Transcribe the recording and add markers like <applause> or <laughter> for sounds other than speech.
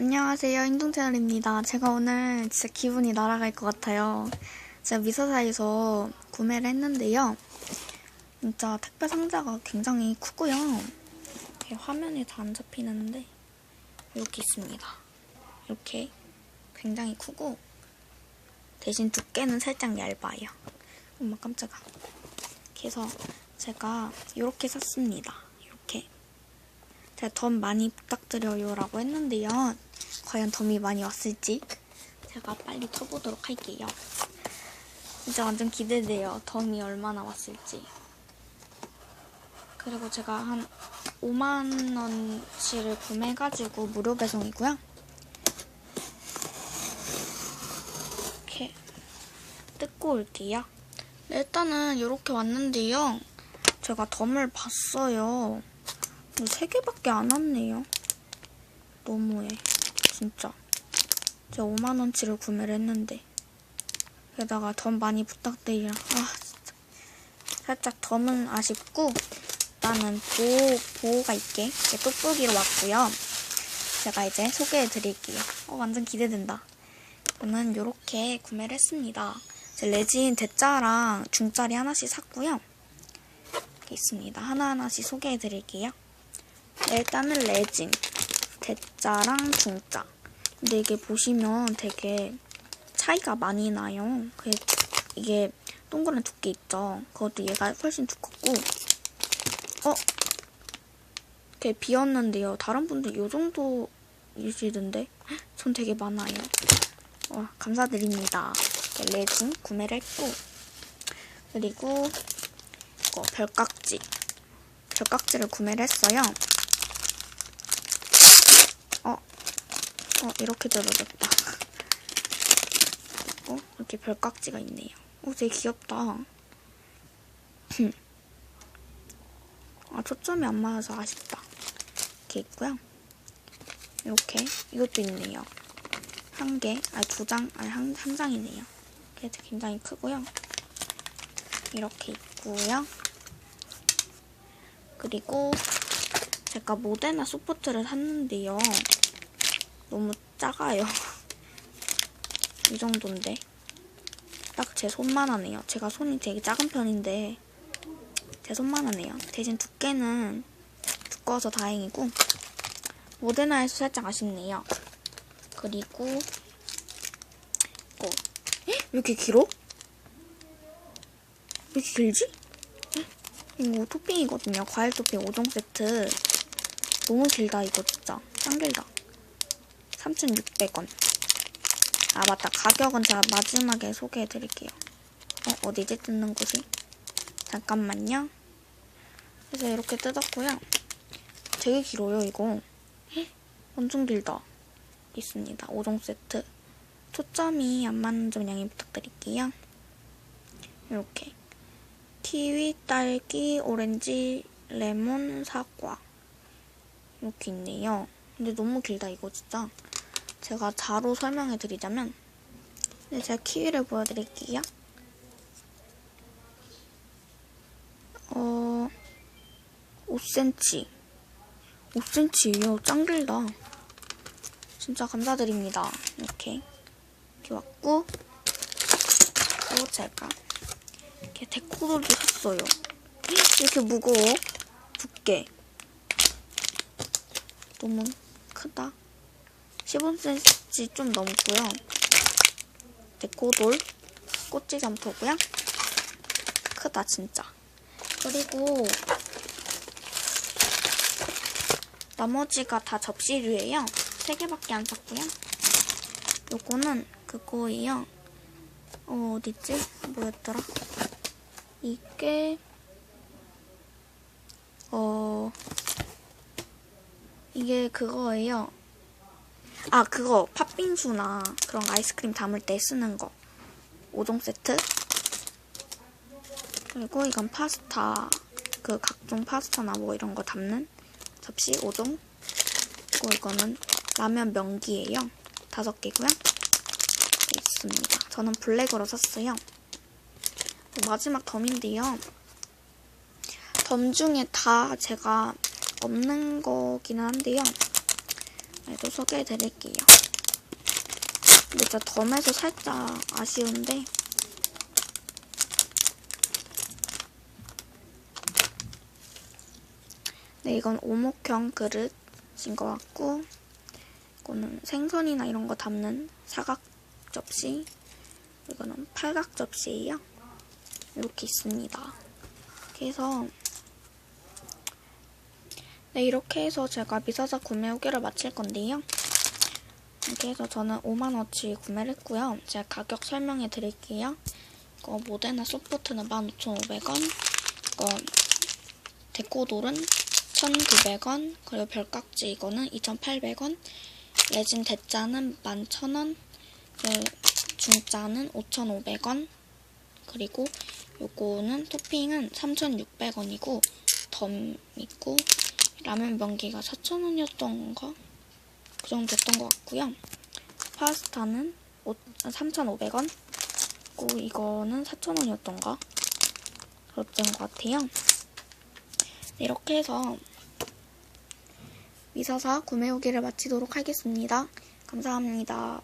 안녕하세요. 행동채널입니다. 제가 오늘 진짜 기분이 날아갈 것 같아요. 제가 미사사에서 구매를 했는데요. 진짜 택배 상자가 굉장히 크고요. 화면에 다 안 잡히는데 이렇게 있습니다. 이렇게 굉장히 크고 대신 두께는 살짝 얇아요. 엄마 깜짝아. 그래서 제가 이렇게 샀습니다. 이렇게. 제가 덤 많이 부탁드려요라고 했는데요. 과연 덤이 많이 왔을지 제가 빨리 쳐보도록 할게요. 진짜 완전 기대돼요. 덤이 얼마나 왔을지. 그리고 제가 한 5만 원치를 구매해가지고 무료 배송이고요. 이렇게 뜯고 올게요. 네, 일단은 이렇게 왔는데요. 제가 덤을 봤어요. 근데 세 개밖에 안 왔네요. 너무해. 진짜. 제가 5만원치를 구매를 했는데. 게다가 덤 많이 부탁드리라. 아, 진짜. 살짝 덤은 아쉽고, 나는 보호, 보호가 있게 이렇게 돋보기로 왔고요. 제가 이제 소개해 드릴게요. 어, 완전 기대된다. 저는 이렇게 구매를 했습니다. 제 레진 대짜랑 중짜리 하나씩 샀고요. 이렇게 있습니다. 하나하나씩 소개해 드릴게요. 네, 일단은 레진, 대짜랑 중짜. 근데 이게 보시면 되게 차이가 많이 나요. 그 이게 동그란 두께 있죠. 그것도 얘가 훨씬 두껍고, 어? 이렇게 비었는데요. 다른 분들 이 정도 이시던데? <gasps> 전 되게 많아요. 와, 감사드립니다. 레진 구매를 했고, 그리고 별깍지. 별깍지를 구매를 했어요. 어, 이렇게 떨어졌다. 어, 이렇게 별깍지가 있네요. 어, 되게 귀엽다. 아, 초점이 안 맞아서 아쉽다. 이렇게 있고요. 이렇게, 이것도 있네요. 한 개, 아니 두 장, 아니 한, 한 장이네요. 이게 굉장히 크고요. 이렇게 있고요. 그리고 제가 모데나 소프트를 샀는데요. 너무 작아요. <laughs> 이 정도인데. 딱 제 손만 하네요. 제가 손이 되게 작은 편인데 제 손만 하네요. 대신 두께는 두꺼워서 다행이고 모데나에서 살짝 아쉽네요. 그리고 이거 헉, 왜 이렇게 길어? 왜 이렇게 길지? 헉, 이거 토핑이거든요. 과일 토핑 5종 세트. 너무 길다 이거 진짜. 짱 길다. 3,600원. 아 맞다. 가격은 제가 마지막에 소개해 드릴게요. 어, 어디지 뜯는 곳이? 잠깐만요. 그래서 이렇게 뜯었고요. 되게 길어요 이거. 헉, 엄청 길다. 있습니다. 5종 세트. 초점이 안 맞는 점 양해 부탁드릴게요. 이렇게. 키위, 딸기, 오렌지, 레몬, 사과. 이렇게 있네요. 근데 너무 길다, 이거 진짜. 제가 자로 설명해 드리자면, 네, 제가 키위를 보여드릴게요. 어, 5cm. 5cm예요. 짱 길다. 진짜 감사드립니다. 이렇게. 이렇게 왔고, 또 제가 이렇게 데코돌도 샀어요. 이렇게 무거워. 두께. 너무 크다. 15cm 좀 넘고요. 데코돌. 꼬치 점토고요. 크다, 진짜. 그리고 나머지가 다 접시류예요. 3개밖에 안 샀고요. 요거는 그거예요. 어, 어딨지? 뭐였더라? 이게, 어, 이게 그거예요. 아, 그거, 팥빙수나 그런 아이스크림 담을 때 쓰는 거. 5종 세트. 그리고 이건 파스타, 그 각종 파스타나 뭐 이런 거 담는 접시 5종. 그리고 이거는 라면 명기예요. 다섯 개고요. 있습니다. 저는 블랙으로 샀어요. 마지막 덤인데요. 덤 중에 다 제가 없는 거기는 한데요. 또 소개해 드릴게요. 근데 진짜 덤에서 살짝 아쉬운데 네, 이건 오목형 그릇인 것 같고 이거는 생선이나 이런 거 담는 사각 접시 이거는 팔각 접시예요. 이렇게 있습니다. 이렇게 해서 네, 이렇게 해서 제가 미사사 구매 후기를 마칠 건데요. 이렇게 해서 저는 5만원치 구매를 했고요. 제가 가격 설명해 드릴게요. 이거 모데나 소프트는 15,500원, 이거 데코돌은 1,900원, 그리고 별깍지 이거는 2,800원, 레진 대짜는 11,000원, 그 중짜는 5,500원, 그리고 요거는 토핑은 3,600원이고 덤 있고 라면 변기가 4,000원이었던 거? 그 정도 됐던 것 같고요. 파스타는 3,500원. 그리고 이거는 4,000원이었던가? 그랬던 것 같아요. 네, 이렇게 해서 미사사 구매 후기를 마치도록 하겠습니다. 감사합니다.